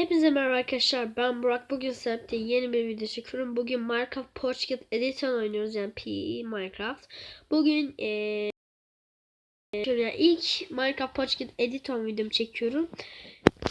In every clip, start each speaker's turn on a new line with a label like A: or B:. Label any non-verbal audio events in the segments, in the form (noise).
A: Hepinize merhaba arkadaşlar. Ben Burak. Bugün sizlerle yeni bir video çekiyorum. Bugün Minecraft Portugal Edition oynuyoruz. Yani PE Minecraft. Bugün şöyle yani ilk Minecraft Portugal Edition videomu çekiyorum.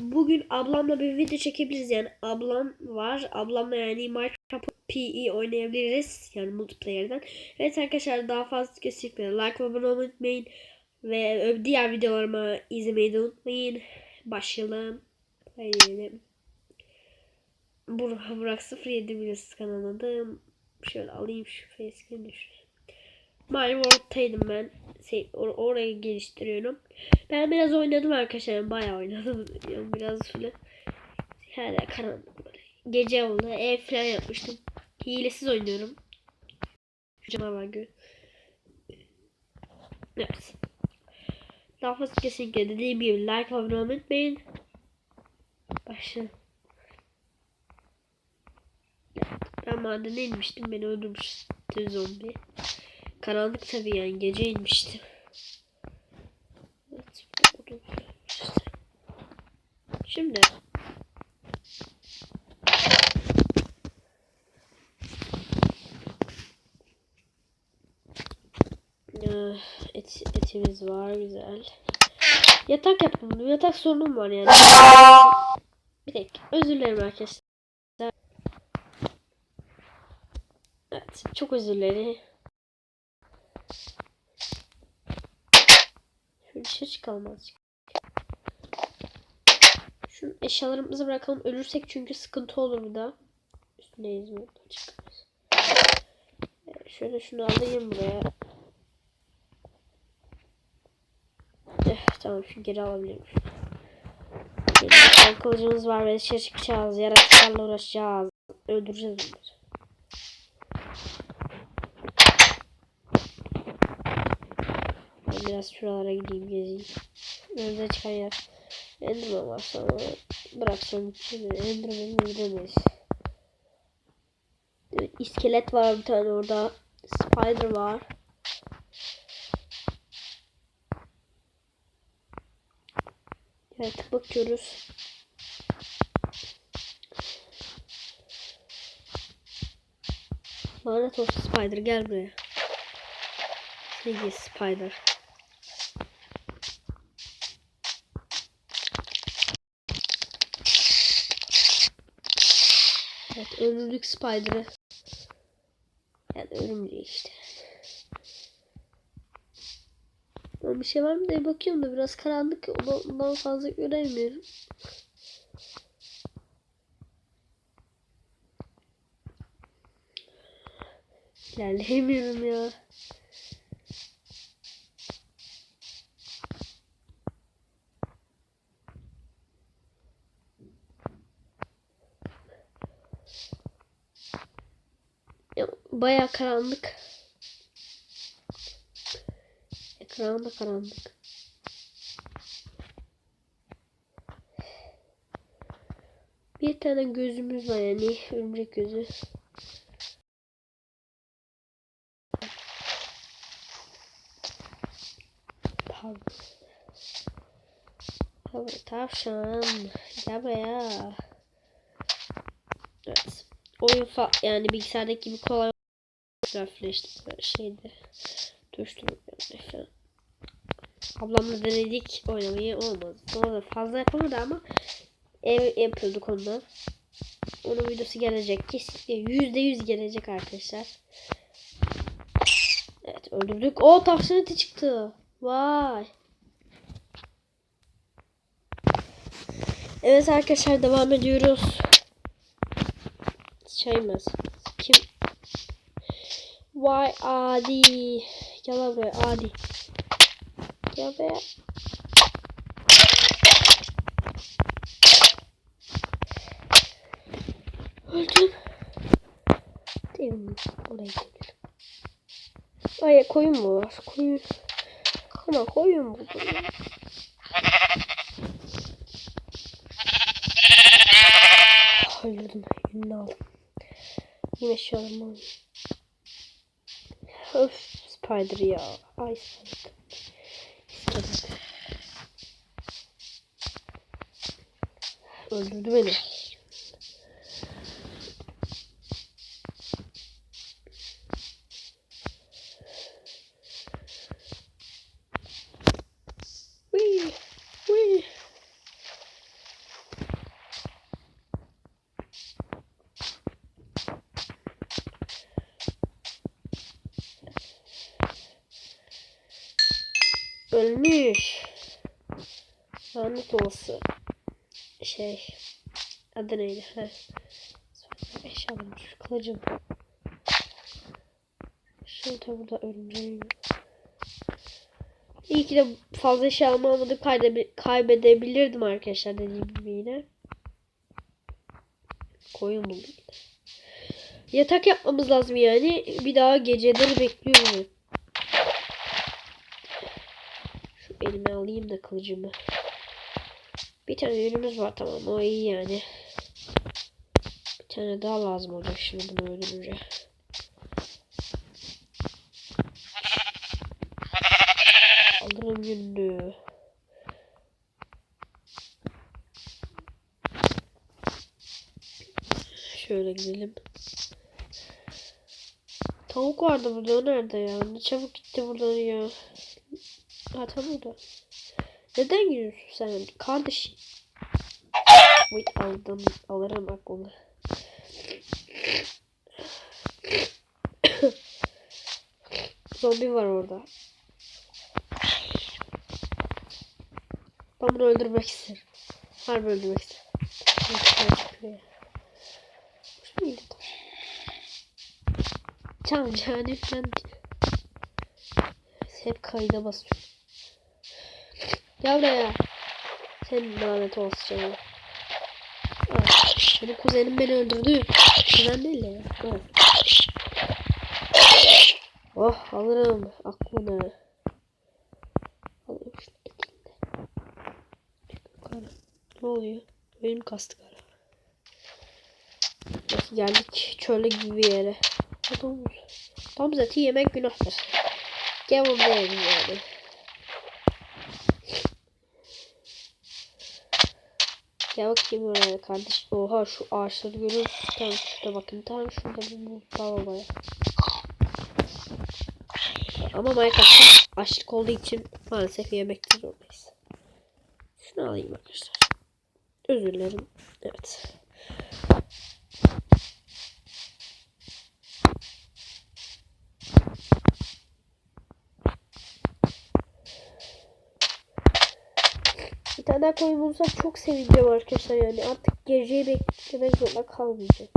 A: Bugün ablamla bir video çekebiliriz. Yani ablam var. Ablamla yani Minecraft PE oynayabiliriz. Yani multiplayer'den. Evet arkadaşlar daha fazla kesinlikle like ve abone olmayı unutmayın. Ve diğer videolarımı izlemeyi de unutmayın. Başlayalım. Haydi diyelim. Burak, Burak 07 videosu kanaladım. Şöyle alayım şu facecam'i şuraya. My World'taydım ben. Şey, or orayı geliştiriyorum. Ben biraz oynadım arkadaşlar. Bayağı oynadım. (laughs) Biraz falan. Hala karanlık böyle. Gece oldu. Ev falan yapmıştım. Hilesiz oynuyorum. Şu canavar gör. Evet. Daha fazla kesinlikle dediğim gibi like ve abone olmayı unutmayın. Başla. Ben madene inmiştim. Beni öldürmüştü zombi. Karanlık tabii yani. Gece inmiştim. Evet. İşte. Şimdi. Ee, Et, etimiz var güzel. Yatak yapalım. Yatak sorunum var yani. Dakika. Özür dilerim arkadaşlar. Evet. Çok özür dilerim. Şöyle çıkalım azıcık. Şu eşyalarımızı bırakalım. Ölürsek çünkü sıkıntı olur bir daha. Üstündeyiz mi? Çıkarız. Şöyle şunu alayım buraya. Eh, tamam şu geri alabilirim. Elimizde kılıcımız var ve dışarı çıkacağız. Yaratıklarla uğraşacağız. Öldüreceğiz onları. Ben biraz şuralara gideyim gezeyim. Önümüze çıkan yer. Enderman var sonra bırakacağım içine. Enderman'ı öldüremeyiz. İskelet var bir tane orada. Spider var. Evet bakıyoruz. Lanet olsun Spider gel buraya. Seni Spider. Evet öldürdük Spider'ı. Yani ölümlü işte. Ben bir şey var mı diye bakıyorum da biraz karanlık ondan fazla göremiyorum. İlerleyemiyorum ya. Ya, Baya karanlık. Ekran da karanlık. Bir tane gözümüz var yani örümcek gözü. Pardon. Tabii tavşan. Gel buraya. Evet. Oyun fa yani bilgisayardaki gibi kolay grafleşti böyle şeydi. Tuşturma falan. Ablamla denedik oynamayı olmadı. Sonra fazla yapamadı ama ev yapıyorduk ondan. Onun videosu gelecek. Kesinlikle yüzde yüz gelecek arkadaşlar. Evet öldürdük. O tavşan çıktı. Vay. Evet arkadaşlar devam ediyoruz. Şeymez. Kim? Vay adi. Gel buraya adi. Gel buraya. Öldüm. Değil mi? Oraya gidelim. Ay koyun mu var? Koyun. Ama koyun buldum. Öldürdüm. Yününü. Yine şu an Öf spider ya. Ay spider. İstedim. Öldürdü beni. Ölmüş. Lanet olası. Şey. Adı neydi? Ha. Eşyalarım şu kılıcım. Şurada burada örümceğim. İyi ki de fazla eşya almadım kaybe kaybedebilirdim arkadaşlar dediğim gibi yine. Koyun buldum. Yatak yapmamız lazım yani. Bir daha geceleri bekliyorum. ben. Şu elime alayım da kılıcımı. Bir tane yünümüz var tamam o iyi yani. Bir tane daha lazım olacak şimdi bunu öldürünce. Alırım yününü. Şöyle gidelim. Tavuk vardı burada o nerede ya? Ne çabuk gitti buradan ya. Ha tam burada. Neden gülüyorsun sen kardeş? Wait aldım alırım onu. Zombi var orada. Ben bunu öldürmek isterim. Harbi öldürmek isterim. Can canım ben hep kayda basıyorum. Gel buraya. Sen lanet olsun sana. Ah, Benim kuzenim beni öldürdü. Kuzen değil de ya. Evet. Oh alırım aklını. Alayım şunu. Ne oluyor? Benim kastı kara. Nasıl geldik çöle gibi bir yere. Domuz? Domuz eti yemek günahtır. Gel buraya yani. Gel bakayım oraya kardeş. Oha şu ağaçları görüyor musun? Tam şurada bakın. Tam şurada bir buzdağı var. Ama Minecraft'ta açlık olduğu için maalesef yemekte zorundayız. Şunu alayım arkadaşlar. Özür dilerim. Evet. Bir tane daha koyun bulsam çok sevineceğim arkadaşlar yani artık geceyi beklemek zorunda kalmayacağım.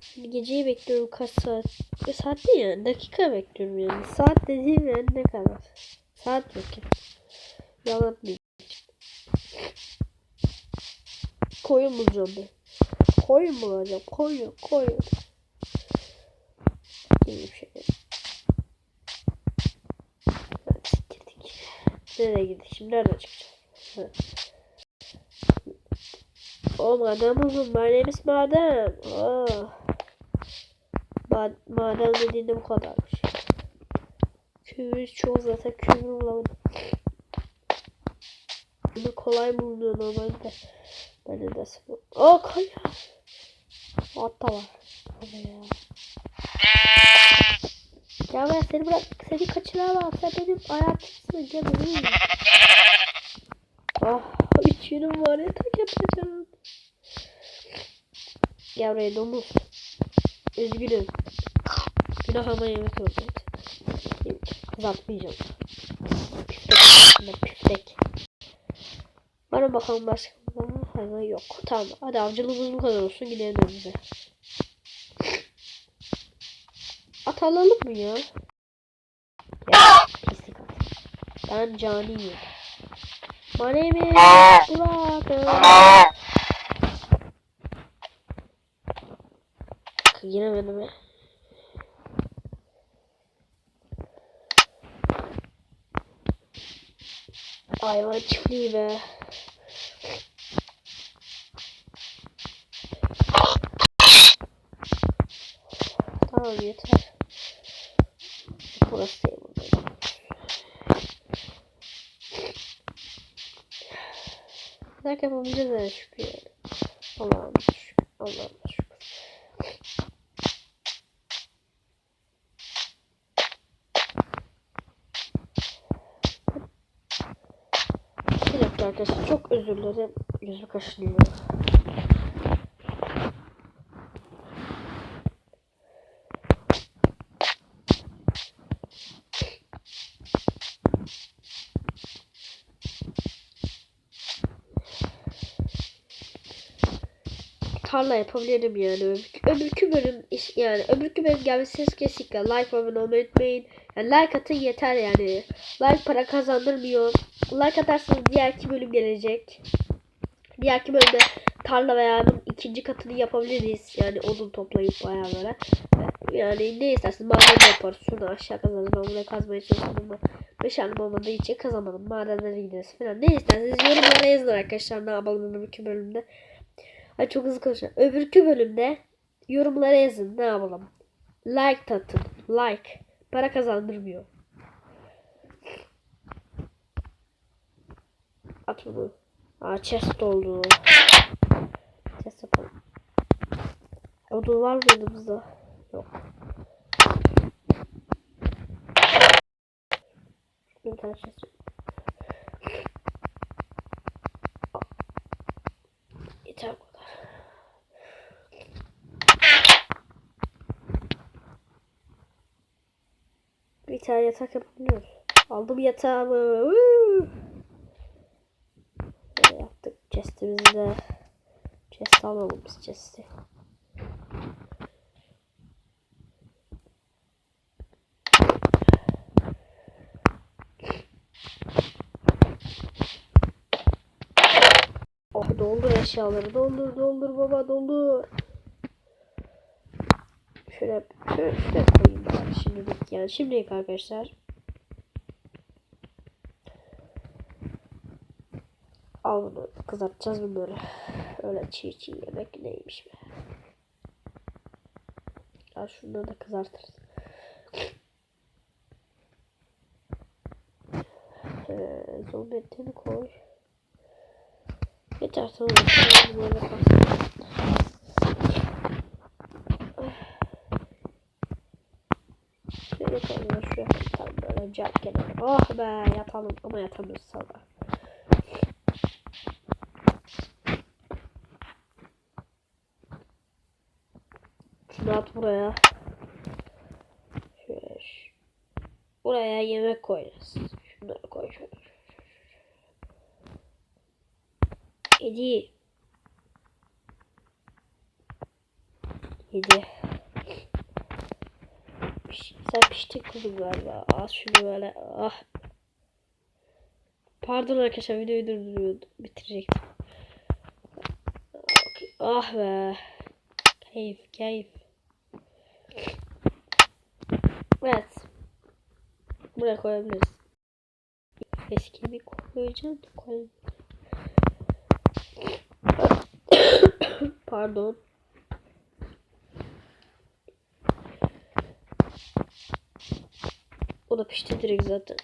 A: Şimdi geceyi bekliyorum kaç saat? E, saat değil yani dakika bekliyorum yani. Saat dediğim yani ne kadar? Saat yok ya. Yalan değil. Koyun bulacağım ben. Koyun bulacağım. Koyun koyun. Nereye gittik? Şimdi nereden çıkacağız? Oh madam uzun. My name is madam. Oh. Ma madem dediğinde bu kadarmış. Kömür çok zaten kömür bulamadım. Bunu kolay bulunuyor normalde. Ben de nasıl? Oh kaya. Hatta var. Hadi ya. Ya ben seni bırak seni kaçıramam. Sen benim hayatımsın canım. Ah üç yünüm var ya tak yapacağım. Buraya domuz. Üzgünüm. Günahıma yemek zorundayım. Kızartmayacağım. Püftek. Püftek. Bana bakalım başka hayvan yok. Tamam. Hadi avcılığımız bu kadar olsun. Gidelim önümüze. At mı ya? Ya pislik at. Ben caniyim. My name is Burak. Giremedim ya. Hayvan çiftliği be. Belki yapabileceğiz yani şükür. Allah'ım şükür. Allah'ım şükür. Bir dakika arkadaşlar çok özür dilerim. Yüzü kaşınıyor. Tarla yapabilirim yani. Öbürkü, öbürkü bölüm iş- yani öbürkü bölüm gelmesi kesinlikle like abone olmayı unutmayın. Yani like atın yeter yani. Like para kazandırmıyor. Like atarsanız diğerki bölüm gelecek. Diğerki bölümde tarla veya ikinci katını yapabiliriz. Yani odun toplayıp bayağı. Yani ne isterseniz maden yaparız. Şunu aşağı kazarız. Ben buraya kazmaya çalışıyorum ama meşalem olmadığı için kazamadım. Madenlere gideriz falan. Ne isterseniz yorumlara yazın arkadaşlar. Ne yapalım öbürkü bölümde. Ay çok hızlı konuşuyorum. Öbürkü bölümde yorumlara yazın. Ne yapalım? Like atın. Like. Para kazandırmıyor. At bunu. Aa chest oldu. Chest yapalım. Odun var mı yanımızda? Yok. Bir tane chest yok. Yeter bu kadar. Bir tane yatak yapabiliyoruz. Aldım yatağımı. Böyle yaptık chestimizi de. Chest alalım biz chest'i. Oh doldur eşyaları. Doldur doldur baba doldur. Şöyle şöyle, şöyle koyayım şimdilik yani şimdilik arkadaşlar. Al bunu kızartacağız bunları. Öyle çiğ çiğ yemek neymiş be. Ya şunları da kızartırız. Ee, zombi etini koy. Yeter tamam. Böyle kalsın. Şöyle koyalım şuraya koyalım böyle cam kenarı. Oh be yatalım ama yatamıyoruz sabah. Şunu at buraya. Şöyle şu- Buraya yemek koyacağız. Şunları koy şöyle. Yedi. Yedi. Piş- Sen piştik kızım galiba. Az şunu böyle. Ah. Pardon arkadaşlar videoyu durduruyordum. Bitirecektim. Ah be. Keyif keyif. Evet. Buraya koyabiliriz. Eski mi koyacağım? Koyayım. (coughs) Pardon. O da pişti direkt zaten.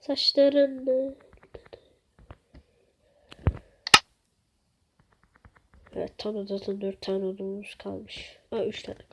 A: Saçların Evet tam da zaten 4 tane odunumuz kalmış. Ha 3 tane.